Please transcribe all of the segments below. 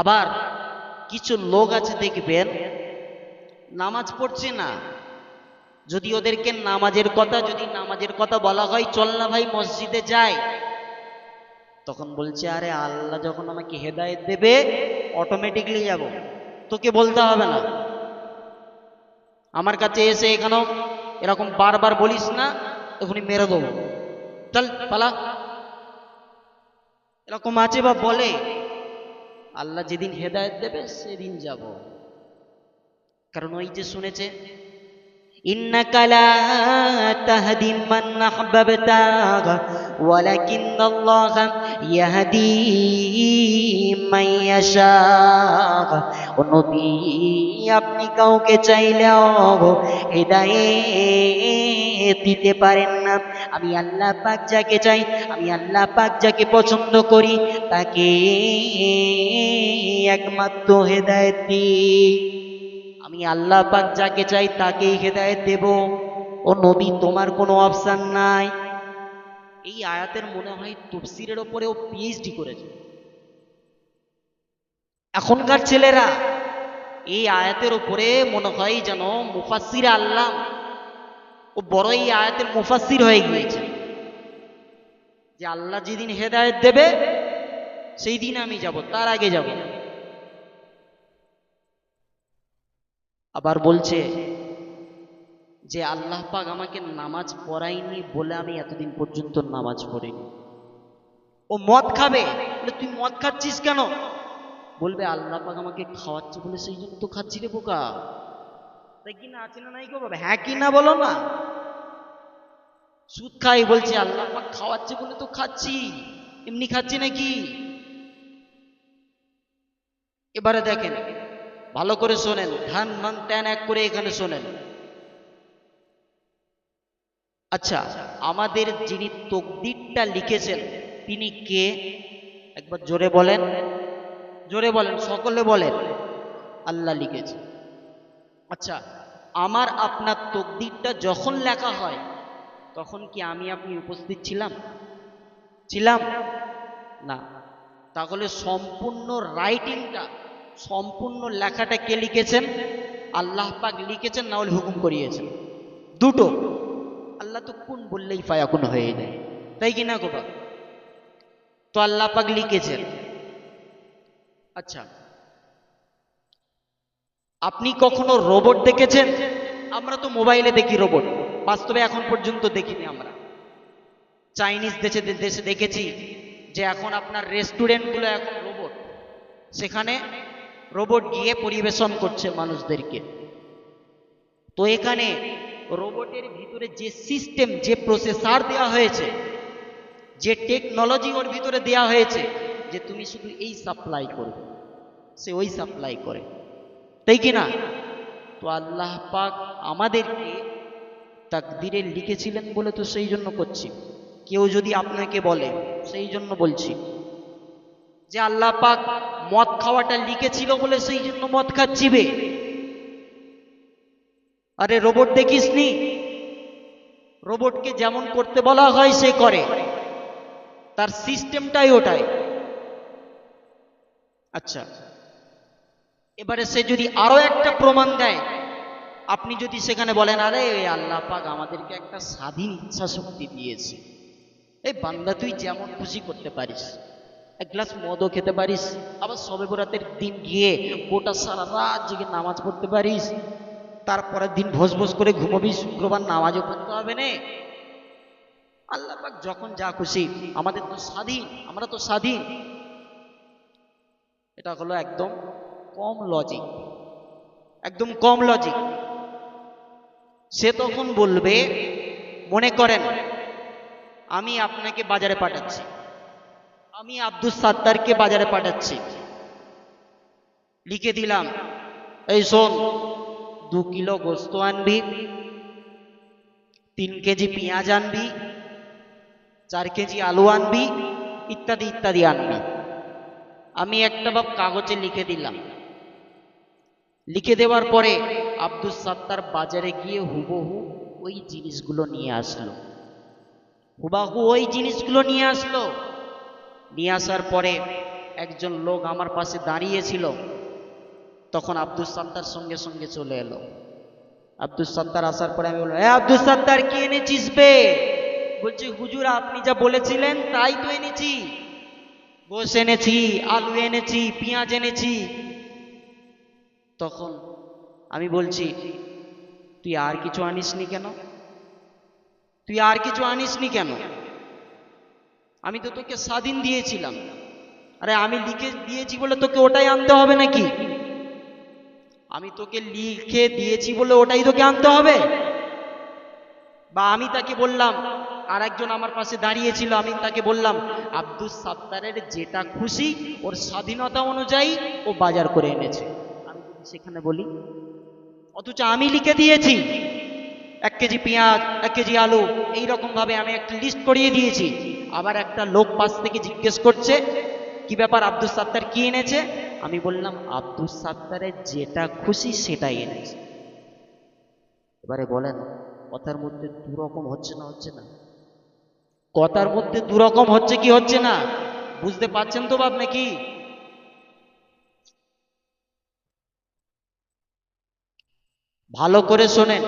আবার কিছু লোক আছে দেখবেন, নামাজ পড়ছে না। যদি ওদেরকে নামাজের কথা, যদি নামাজের কথা বলা হয়, চল না ভাই, মসজিদে যাই। তখন বলছে, আরে আল্লাহ যখন আমাকে হেদায়েত দেবে অটোমেটিকলি যাব। তোকে বলতে হবে না। আমার কাছে এসে এখানেও এরকম বারবার বলিস না, এখনই মেরে দেবো। চল, পালা। এরকম আছে বা বলে আল্লাহ যেদিন হেদায়ত দেবে সেদিন যাব। কারণ ওই যে শুনেছে إنك لا تهدي من أحببت ولكن الله يهدي من يشاء ও নবী আপনি কাউকে চাইলেও হেদায়েত দিতে পারেন না আমি আল্লাহ পাক যাকে চাই আমি আল্লাহ পাক যাকে পছন্দ করি তাকে একমাত্র হেদায়েত দিই আমি আল্লাহ পাক যাকে চাই তাকেই হেদায়েত দেব। ও নবী, তোমার কোনো অপশান নাই। এই আয়াতের মনে হয় তফসিরের ওপরে ও পিএইচডি করেছে। এখনকার ছেলেরা এই আয়াতের উপরে মনে হয় যেন মুফাসির আল্লাহ ও বড় এই আয়াতের মুফাসির হয়ে গিয়েছে। যে আল্লাহ যেদিন হেদায়েত দেবে, সেই দিন আমি যাব, তার আগে যাব। না আবার বলছে যে, আল্লাহ পাক আমাকে নামাজ পড়ায়নি বলে আমি এতদিন পর্যন্ত নামাজ পড়িনি। ও মদ খাবে? তুই মদ খাচ্ছিস কেন? বলবে, আল্লাহ পাক আমাকে খাওয়াচ্ছে বলে সেই জন্য তো খাচ্ছি রে বোকা। তাই কি না নাই হ্যাঁ কি না বলো না। খাই বলছে, আল্লাহ পাক খাওয়াচ্ছে বলে তো খাচ্ছি, এমনি খাচ্ছি নাকি? এবারে দেখেন ভালো করে শোনেন। ধান, মান, ট্যান এক করে এখানে শোনেন। আচ্ছা আমাদের যিনি তকদিরটা লিখেছেন, তিনি কে? একবার জোরে বলেন। জোরে বলেন, সকলে বলেন। আল্লাহ লিখেছে। আচ্ছা আমার, আপনার তকদিরটা যখন লেখা হয়, তখন কি আমি, আপনি উপস্থিত ছিলাম? ছিলাম? না। তাহলে সম্পূর্ণ রাইটিংটা সম্পূর্ণ লেখাটা কে লিখেছেন? আল্লাহ পাক লিখেছেন, না হলে হুকুম করিয়েছেন। দুটো। আল্লাহ তো কোন বললেই ফায়াকুন হয়ে যায়। তাই কি না গোবা তো আল্লাহ পাক লিখেছেন। আচ্ছা। আপনি কখনো রোবট দেখেছেন? আমরা তো মোবাইলে দেখি রোবট। বাস্তবে এখন পর্যন্ত দেখিনি আমরা। চাইনিজ দেশে দেশে দেখেছি যে এখন আপনার রেস্টুরেন্টগুলো এখন রোবট। সেখানে রোবট গিয়ে পরিবেশন করছে মানুষদেরকে। তো এখানে রোবটের ভিতরে যে সিস্টেম, যে প্রসেসার দেওয়া হয়েছে, যে টেকনোলজি ওর ভিতরে দেওয়া হয়েছে, যে তুমি শুধু এই সাপ্লাই করবে, সে ওই সাপ্লাই করে। তাই কি না? তো আল্লাহ পাক আমাদেরকে তাকদিরে লিখেছিলেন বলে তো সেই জন্য করছি। কেউ যদি আপনাকে বলে, সেই জন্য বলছি। যে আল্লাহ পাক মদ খাওয়াটা লিখেছিল বলে সেই জন্য মদ খাচ্ছিবে আরে রোবট দেখিসনি রোবটকে যেমন করতে বলা হয়, সে করে। তার সিস্টেমটাই ওটাই। আচ্ছা এবারে সে যদি আরও একটা প্রমাণ দেয়, আপনি যদি সেখানে বলেন, আরে আল্লাহ পাক আমাদেরকে একটা স্বাধীন ইচ্ছা শক্তি দিয়েছে। এই বান্দা, তুই যেমন খুশি করতে পারিস। এক গ্লাস মদও খেতে পারিস, আবার সবে বরাতের দিন গিয়ে গোটা সারা রাত জেগে নামাজ পড়তে পারিস। তারপরের দিন ভোজ ভোজ করে ঘুমাবি, শুক্রবার নামাজও পড়তে হবে না। আল্লাহ পাক যখন যা খুশি, আমাদের তো স্বাধীন, আমরা তো স্বাধীন। এটা হলো একদম কম লজিক একদম কম লজিক সে তখন বলবে, মনে করেন, আমি আপনাকে বাজারে পাঠাচ্ছি। আমি আব্দুল সাত্তারকে বাজারে পাঠাচ্ছি। লিখে দিলাম, এই শোন, দু কিলো গোস্ত আনবি, তিন কেজি পেঁয়াজ আনবি, চার কেজি আলু আনবি, ইত্যাদি ইত্যাদি আনবি। আমি একটা ভাব কাগজে লিখে দিলাম। লিখে দেওয়ার পরে আব্দুল সাত্তার বাজারে গিয়ে হুবহু ওই জিনিসগুলো নিয়ে আসলো। হুবাহু ওই জিনিসগুলো নিয়ে আসলো। নিয়ে আসার পরে একজন লোক আমার পাশে দাঁড়িয়েছিল। তখন আব্দুল সাত্তার সঙ্গে সঙ্গে চলে এলো। আব্দুল সাত্তার আসার পরে আমি বললাম, এ আব্দুল সাত্তার, কি এনেছিস বে? বলছি, হুজুর, আপনি যা বলেছিলেন তাই তো এনেছি। গোস এনেছি, আলু এনেছি, পেঁয়াজ এনেছি। তখন আমি বলছি, তুই আর কিছু আনিসনি কেন? তুই আর কিছু আনিসনি কেন? আমি তো তোকে স্বাধীন দিয়েছিলাম। আরে আমি লিখে দিয়েছি বলে তোকে ওটাই আনতে হবে নাকি? আমি তোকে লিখে দিয়েছি বলে ওটাই তোকে আনতে হবে? বা আমি তাকে বললাম আর একজন আমার পাশে দাঁড়িয়েছিল, আমি তাকে বললাম আব্দুল সাত্তারের যেটা খুশি, ওর স্বাধীনতা অনুযায়ী ও বাজার করে এনেছে। আমি সেখানে বলি, অথচ আমি লিখে দিয়েছি। এক কেজি পেঁয়াজ, এক কেজি আলু এই রকম ভাবে আমি একটা লিস্ট করিয়ে দিয়েছি। আবার একটা লোক পাশ থেকে জিজ্ঞেস করছে, কি ব্যাপার আব্দুল সাত্তার, কি এনেছে? আমি বললাম আব্দুল সাত্তারের যেটা খুশি সেটাই এনেছে। এবারে বলেন, কথার মধ্যে দুরকম হচ্ছে না হচ্ছে না? কথার মধ্যে দুরকম হচ্ছে কি, হচ্ছে না? বুঝতে পারছেন তো বাপ নাকি ভালো করে শোনেন,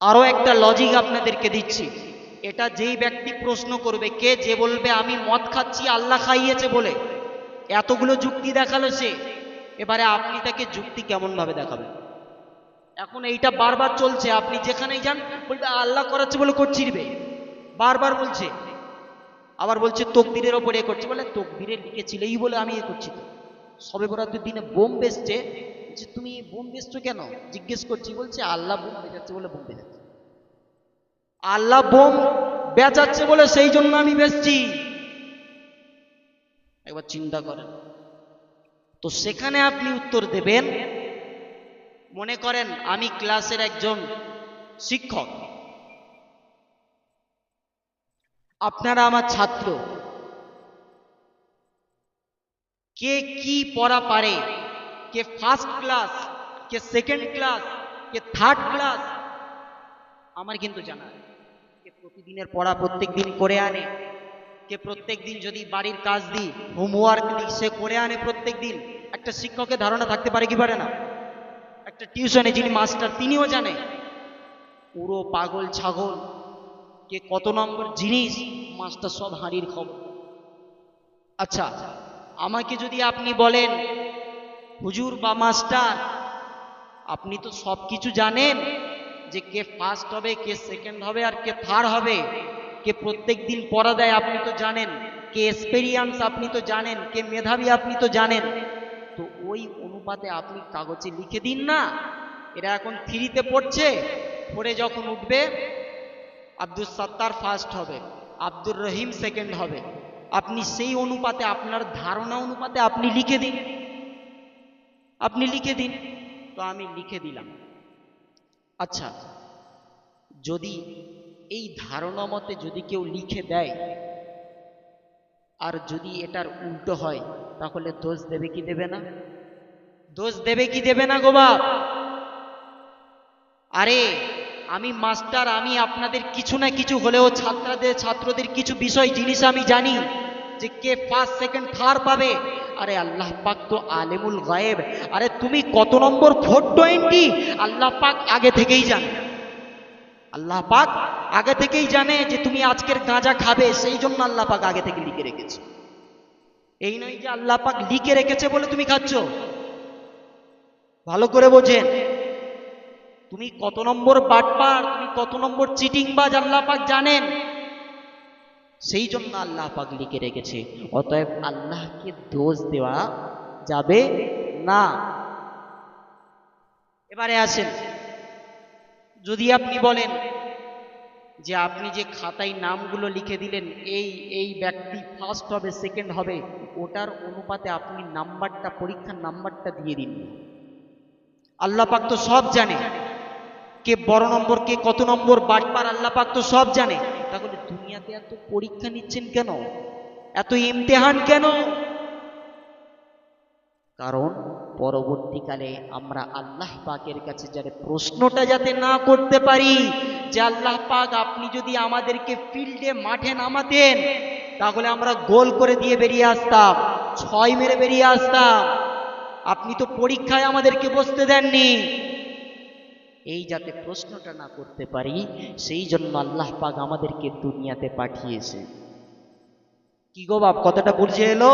আরও একটা লজিক আপনাদেরকে দিচ্ছি। এটা যেই ব্যক্তি প্রশ্ন করবে, কে যে বলবে, আমি মদ খাচ্ছি, আল্লাহ খাইয়েছে বলে। এতগুলো যুক্তি দেখাল সে। এবারে আপনি তাকে যুক্তি কেমন ভাবে দেখাবেন? এখন এইটা বারবার চলছে, আপনি যেখানেই যান, বলবে, আল্লাহ করাচ্ছে বলে করছিরবে বারবার বলছে। আবার বলছে, তকদিরের ওপরে এ করছে। বলে, তকদিরে লিখেছিল এই বলে আমি এ করছি তো। সবে বরাতের দিনে বোম বেসছে। যে তুমি বোম বেসছো কেন? জিজ্ঞেস করছি। বলছে, আল্লাহ বোম বেজাচ্ছে বলে বোম বেচাচ্ছে আল্লাহ বোম বেচাচ্ছে বলে সেই জন্য আমি বেচছি। একবার চিন্তা করেন। তো সেখানে আপনি উত্তর দেবেন, মনে করেন আমি ক্লাসের একজন শিক্ষক। আপনারা আমার ছাত্র। কে কি পড়া পারে? কে ফার্স্ট ক্লাস কে সেকেন্ড ক্লাস কে থার্ড ক্লাস আমার কিন্তু জানা প্রতিদিনের পড়া প্রত্যেক দিন করে আনে। কে প্রত্যেক দিন যদি বাড়ির কাজ দিই হোমওয়ার্ক দিই, সে করে আনে প্রত্যেক দিন একটা শিক্ষকের ধারণা থাকতে পারে কি পারে না? একটা টিউশনে যিনি মাস্টার, তিনিও জানে। পুরো পাগল, ছাগল। কে কত নম্বর জিনিস, মাস্টার সব হাঁড়ির খবর। আচ্ছা আমাকে যদি আপনি বলেন, হুজুর বা মাস্টার, আপনি তো সব কিছু জানেন যে কে ফার্স্ট হবে, কে সেকেন্ড হবে আর কে থার্ড হবে, কে প্রত্যেক দিন পড়া দেয় আপনি তো জানেন, কে এক্সপেরিয়েন্স আপনি তো জানেন, কে মেধাবী আপনি তো জানেন। তো ওই অনুপাতে আপনি কাগজে লিখে দিন না, এরা এখন থ্রিতে পড়ছে, পড়ে যখন উঠবে আব্দুল সাত্তার ফার্স্ট হবে, আব্দুর রহিম সেকেন্ড হবে। আপনি সেই অনুপাতে, আপনার ধারণা অনুপাতে আপনি লিখে দিন। আপনি লিখে দিন। তো আমি লিখে দিলাম। আচ্ছা যদি এই ধারণা মতে যদি কেউ লিখে দেয়, আর যদি এটার উল্টো হয়, তাহলে দোষ দেবে কি দেবে না? দোষ দেবে কি দেবে না গো বাপ? আরে, আমি মাস্টার, আমি আপনাদের কিছু না কিছু হলেও ছাত্রদের ছাত্রদের কিছু বিষয়, জিনিস আমি জানি। যে কে ফার্স্ট, সেকেন্ড, থার্ড পাবে। আরে আল্লাহ পাক তো আলেমুল গায়েব। আরে তুমি কত নম্বর? Four twenty. আল্লাহ পাক আগে থেকেই জানে। আল্লাহ পাক আগে থেকেই জানে যে তুমি আজকের গাঁজা খাবে, সেই জন্য আল্লাহ পাক আগে থেকে লিখে রেখেছে। এই নয় যে আল্লাহ পাক লিখে রেখেছে বলে তুমি খাচ্ছ। ভালো করে বোঝেন। তুমি কত নম্বর বাটপার, তুমি কত নম্বর চিটিং বাজ আল্লাহ পাক জানেন। সেই জন্য আল্লাহ পাক লিখে রেখেছে, অতএব আল্লাহকে দোষ দেওয়া যাবে না। এবারে আসেন, যদি আপনি বলেন যে আপনি যে খাতায় নামগুলো লিখে দিলেন, এই এই ব্যক্তি ফার্স্ট হবে সেকেন্ড হবে, ওটার অনুপাতে আপনি নাম্বারটা, পরীক্ষার নাম্বারটা দিয়ে দিন। আল্লাহ পাক তো সব জানে। কে বড় নম্বর, কে কত নম্বর, বাটপার আল্লাহ পাক তো সব জানে। তাহলে দুনিয়াতে এত পরীক্ষা নিচ্ছেন কেন? এত ইমতেহান কেন? কারণ পরবর্তীকালে আমরা আল্লাহ পাকের কাছে যাতে প্রশ্নটা যাতে না করতে পারি, যে আল্লাহ পাক আপনি যদি আমাদেরকে ফিল্ডে মাঠে নামাতেন, তাহলে আমরা গোল করে দিয়ে বেরিয়ে আসতাম, ছয় মেরে বেরিয়ে আসতাম। আপনি তো পরীক্ষায় আমাদেরকে বসতে দেননি। এই যাতে প্রশ্নটা না করতে পারি, সেই জন্য আল্লাহ পাক আমাদেরকে দুনিয়াতে পাঠিয়েছে। কি গো বাপ, কথাটা বুঝে এলো?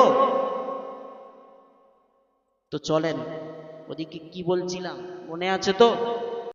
তো চলেন, ওদিকে কি বলছিলাম? মনে আছে তো?